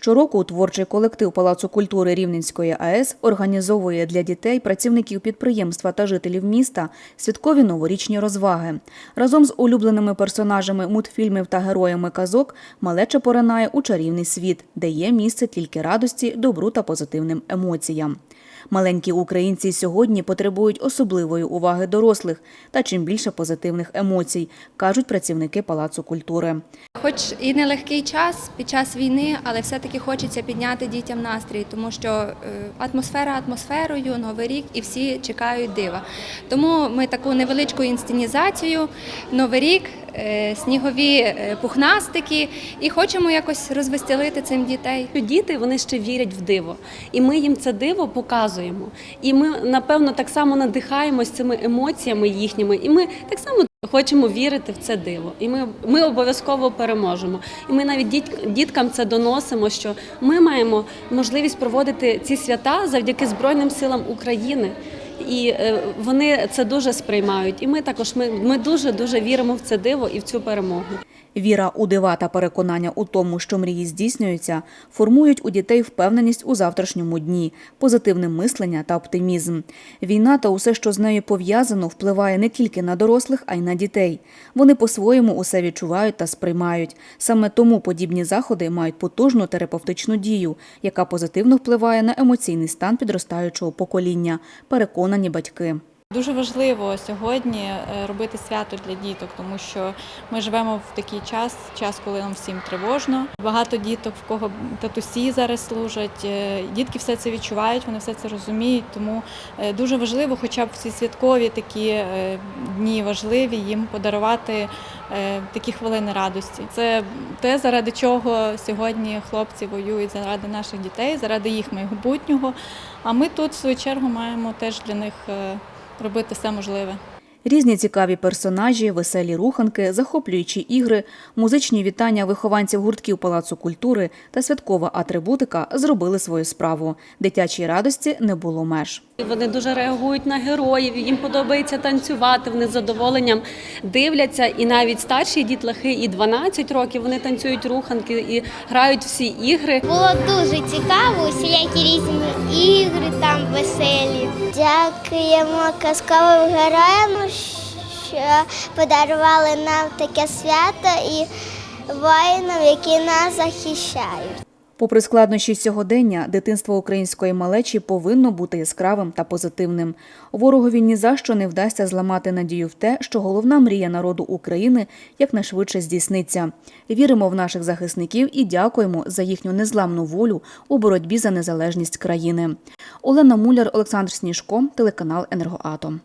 Щороку творчий колектив Палацу культури Рівненської АЕС організовує для дітей, працівників підприємства та жителів міста святкові новорічні розваги. Разом з улюбленими персонажами мультфільмів та героями казок малеча поринає у чарівний світ, де є місце тільки радості, добру та позитивним емоціям. Маленькі українці сьогодні потребують особливої уваги дорослих та чим більше позитивних емоцій, кажуть працівники Палацу культури. Хоч і нелегкий час під час війни, але все-таки хочеться підняти дітям настрій, тому що е, атмосфера атмосферою, новий рік і всі чекають дива. Тому ми таку невеличку інсценізацію, новий рік, е, снігові е, пухнастики і хочемо якось розвеселити цим дітей. Діти вони ще вірять в диво, і ми їм це диво показуємо. І ми напевно так само надихаємось цими емоціями їхніми, і ми так само. Хочемо вірити в це диво, і ми, ми обов'язково переможемо. І ми навіть діт, діткам це доносимо, що ми маємо можливість проводити ці свята завдяки Збройним силам України. І е, вони це дуже сприймають. І ми також ми, дуже дуже віримо в це диво і в цю перемогу. Віра у дива та переконання у тому, що мрії здійснюються, формують у дітей впевненість у завтрашньому дні, позитивне мислення та оптимізм. Війна та усе, що з нею пов'язано, впливає не тільки на дорослих, а й на дітей. Вони по-своєму усе відчувають та сприймають. Саме тому подібні заходи мають потужну терапевтичну дію, яка позитивно впливає на емоційний стан підростаючого покоління. Переконані батьки. Дуже важливо сьогодні е, робити свято для діток, тому що ми живемо в такий час, час, коли нам всім тривожно. Багато діток, в кого татусі зараз служать. е, Дітки все це відчувають, вони все це розуміють. Тому е, дуже важливо, хоча б в ці святкові такі дні важливі, їм подарувати такі хвилини радості. Це те, заради чого сьогодні хлопці воюють заради наших дітей, заради їх майбутнього. А ми тут, в свою чергу, маємо теж для них. Робити все можливе. Різні цікаві персонажі, веселі руханки, захоплюючі ігри, музичні вітання вихованців гуртків Палацу культури та святкова атрибутика зробили свою справу. Дитячій радості не було меж. Вони дуже реагують на героїв, їм подобається танцювати. Вони з задоволенням дивляться. І навіть старші дітлахи, і 12 років вони танцюють руханки і грають всі ігри. Було дуже цікаво, усілякі різні ігри веселі. Дякуємо казковим героям, що подарували нам таке свято і воїнам, які нас захищають. Попри складнощі сьогодення, дитинство української малечі повинно бути яскравим та позитивним. Ворогові ні за що не вдасться зламати надію в те, що головна мрія народу України якнайшвидше здійсниться. Віримо в наших захисників і дякуємо за їхню незламну волю у боротьбі за незалежність країни. Олена Муляр, Олександр Сніжко, телеканал Енергоатом.